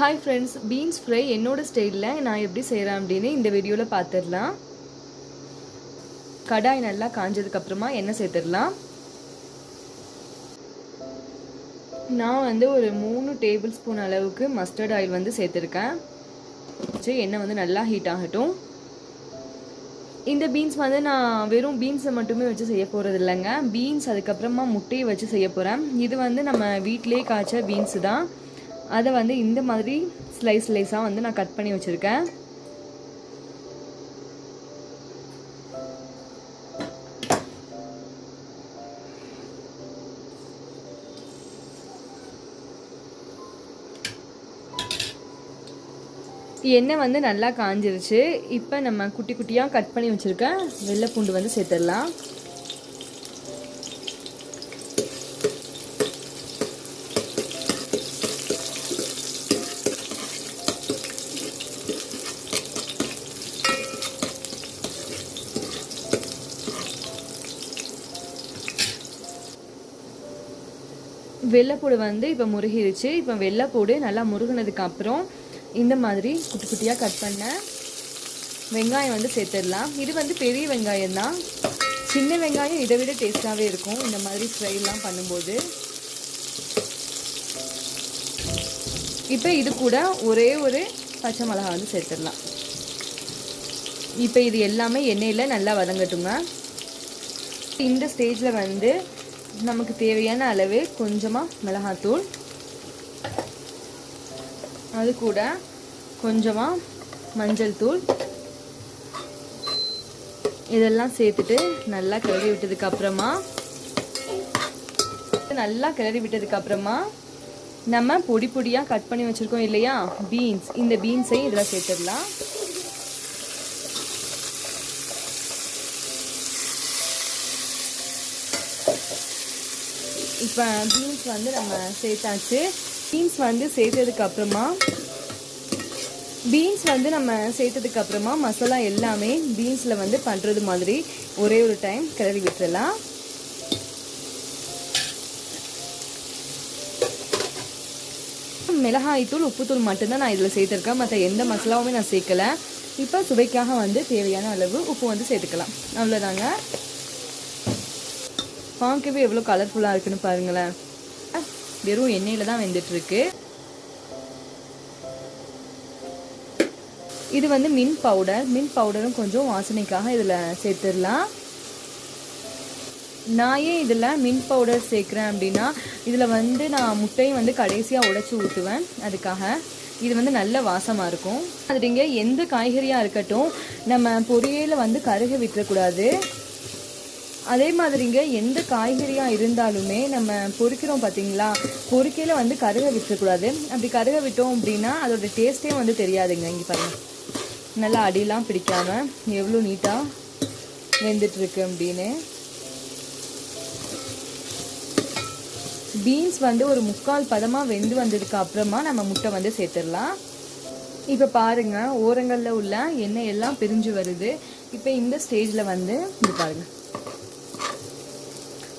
Hi friends beans fry என்னோட ஸ்டைலில் நான் எப்படி செய்கிறேன் அப்படின்னு இந்த வீடியோவில் பார்த்துடலாம் கடாய் நல்லா காஞ்சதுக்கப்புறமா எண்ணெய் சேர்த்துடலாம். நான் வந்து ஒரு மூணு டேபிள் ஸ்பூன் அளவுக்கு மஸ்டர்ட் ஆயில் வந்து சேர்த்துருக்கேன். சரி எண்ணெய் வந்து நல்லா ஹீட் ஆகட்டும். இந்த பீன்ஸ் வந்து நான் வெறும் பீன்ஸை மட்டுமே வச்சு செய்ய போகிறது இல்லைங்க. பீன்ஸ் அதுக்கப்புறமா முட்டையை வச்சு செய்ய போகிறேன் இது வந்து நம்ம வீட்டிலே காய்ச்ச பீன்ஸ் தான். அதை வந்து இந்த மாதிரி ஸ்லைஸ் ஸ்லைஸாக வந்து நான் கட் பண்ணி வச்சுருக்கேன். எண்ணெய் வந்து நல்லா காஞ்சிருச்சு. இப்போ நம்ம குட்டி குட்டியாக கட் பண்ணி வச்சுருக்க. வெள்ளை பூண்டு வந்து சேர்த்துடலாம். வெள்ளைப்பூடு வந்து இப்போ முருகிருச்சு. இப்போ வெள்ளைப்பூடு நல்லா முருகினதுக்கு அப்புறம் இந்த மாதிரி குட்டி குட்டியாக கட் பண்ண வெங்காயம் வந்து சேர்த்துடலாம். இது வந்து பெரிய வெங்காயம் தான். சின்ன வெங்காயம் இதை விட டேஸ்ட்டாகவே இருக்கும். இந்த மாதிரி ஃப்ரைலாம் பண்ணும்போது. இப்போ இது கூட ஒரே ஒரு பச்சை மிளகா வந்து சேர்த்துடலாம். இப்போ இது எல்லாமே எண்ணெயில் நல்லா வதங்கட்டுங்க. இந்த ஸ்டேஜில் வந்து நமக்கு தேவையான அளவு கொஞ்சமாக மிளகாத்தூள். அது கூட கொஞ்சமாக மஞ்சள் தூள். இதெல்லாம் சேர்த்துட்டு நல்லா கிளறி விட்டதுக்கு அப்புறமா நல்லா கிளறி விட்டதுக்கு அப்புறமா நம்ம பொடி பொடியாக கட் பண்ணி வச்சுருக்கோம் இல்லையா? பீன்ஸ் இந்த பீன்ஸையும் இதில் சேர்த்துடலாம். இப்போ பீன்ஸ் வந்து நம்ம சேர்த்தாச்சு. பீன்ஸ் வந்து சேர்த்ததுக்கு அப்புறமா பீன்ஸ் வந்து நம்ம சேர்த்ததுக்கு அப்புறமா மசாலா எல்லாமே பீன்ஸில் வந்து பண்ணுறது மாதிரி ஒரே ஒரு டைம் கிளறி மிளகாய் மிளகாய்த்தூள் உப்புத்தூள் மட்டும்தான் நான் இதில் சேர்த்துருக்கேன். மற்ற எந்த மசாலாவுமே நான் சேர்க்கலை. இப்போ சுவைக்காக வந்து தேவையான அளவு உப்பு வந்து சேர்த்துக்கலாம். அவ்வளோதாங்க பார்க்கவே எவ்வளோ கலர்ஃபுல்லாக இருக்குன்னு பாருங்களேன். வெறும் எண்ணெயில் தான் வெந்துட்டுருக்கு. இது வந்து மின் பவுடர் மின் பவுடரும் கொஞ்சம் வாசனைக்காக இதில் சேர்த்துடலாம். நான் ஏன் இதில் மின் பவுடர் சேர்க்குறேன் அப்படின்னா இதில் வந்து நான் முட்டையும் வந்து கடைசியாக உடைச்சி ஊற்றுவேன் அதுக்காக இது வந்து நல்ல வாசமாக இருக்கும். அதுங்க எந்த காய்கறியாக இருக்கட்டும் நம்ம பொரியலில் வந்து கருக விட்டுறக்கூடாது. அதே மாதிரிங்க எந்த காய்கறியாக இருந்தாலுமே நம்ம பொறிக்கிறோம் பார்த்தீங்களா பொரிக்கையில் வந்து கருக விட்டுறக்கூடாது. அப்படி கருக விட்டோம் அப்படின்னா அதோட டேஸ்ட்டே வந்து தெரியாதுங்க. இங்கே பாருங்கள் நல்லா அடியெலாம் பிடிக்காம எவ்வளோ நீட்டாக வெந்துட்டுருக்கு அப்படின்னு. பீன்ஸ் வந்து ஒரு முக்கால் பதமாக வெந்து வந்ததுக்கு அப்புறமா நம்ம முட்டை வந்து சேர்த்துடலாம். இப்போ பாருங்க ஓரங்களில் உள்ள எண்ணெய் எல்லாம் பிரிஞ்சு வருது. இப்போ இந்த ஸ்டேஜில் வந்து இது பாருங்கள்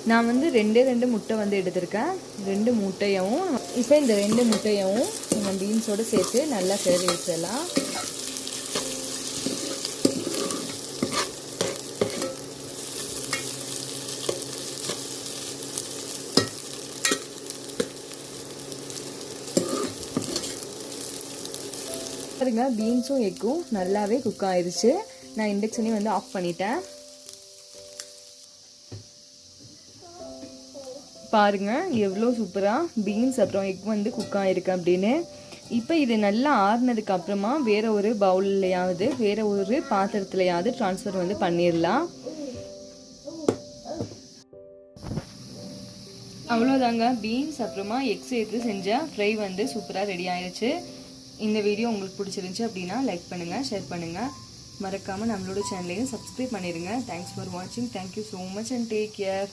நான் வந்து ரெண்டே ரெண்டு முட்டை வந்து எடுத்திருக்கேன். ரெண்டு முட்டையவும் இப்போ இந்த ரெண்டு முட்டையவும் நம்ம பீன்ஸோடு சேர்த்து நல்லா கிளறி வச்சிடலாம் பாருங்க பீன்ஸும் எக்கும் நல்லாவே குக் ஆயிடுச்சு. நான் இண்டக்ஷனையும் வந்து ஆஃப் பண்ணிட்டேன். பாருங்கள் எவ்வளோ சூப்பராக பீன்ஸ் அப்புறம் எக் வந்து குக் ஆகிருக்கு அப்படின்னு. இப்போ இது நல்லா ஆறுனதுக்கு அப்புறமா வேறு ஒரு பவுல்லையாவது வேறு ஒரு பாத்திரத்துலையாவது ட்ரான்ஸ்ஃபர் வந்து பண்ணிடலாம் அவ்வளோதாங்க பீன்ஸ் அப்புறமா எக் சேர்த்து செஞ்ச ஃப்ரை வந்து சூப்பராக ரெடி ஆயிடுச்சு இந்த வீடியோ உங்களுக்கு பிடிச்சிருந்துச்சி அப்படின்னா லைக் பண்ணுங்கள் ஷேர் பண்ணுங்கள் மறக்காமல் நம்மளோட சேனலையும் சப்ஸ்கிரைப் பண்ணிடுங்க தேங்க்ஸ் ஃபார் வாட்சிங் thank you so much and take care